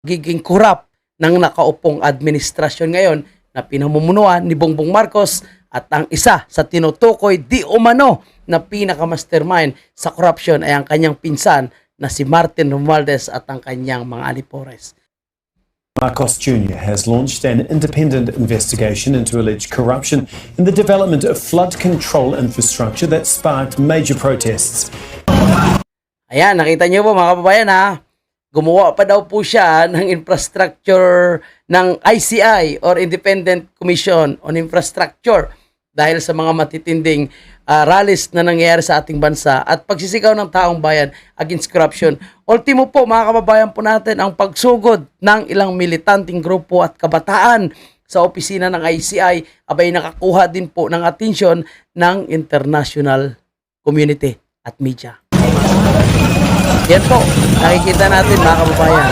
giging kurap ng nakaupong administrasyon ngayon na pinamumunuan ni Bongbong Marcos at ang isa sa tinutukoy di umano na pinaka-mastermind sa corruption ay ang kanyang pinsan na si Martin Romualdez at ang kanyang mga alipores. Marcos Jr. has launched an independent investigation into alleged corruption in the development of flood control infrastructure that sparked major protests. Ayan, nakita niyo po mga kababayan ha. Gumawa pa daw po siya ng infrastructure ng ICI or Independent Commission on Infrastructure dahil sa mga matitinding ah, rallies na nangyayari sa ating bansa at pagsisigaw ng taong bayan against corruption. Ultimo po mga kababayan po natin ang pagsugod ng ilang militanting grupo at kabataan sa opisina ng ICI abay nakakuha din po ng atensyon ng international community at media. Yan po, nakikita natin mga kababayan.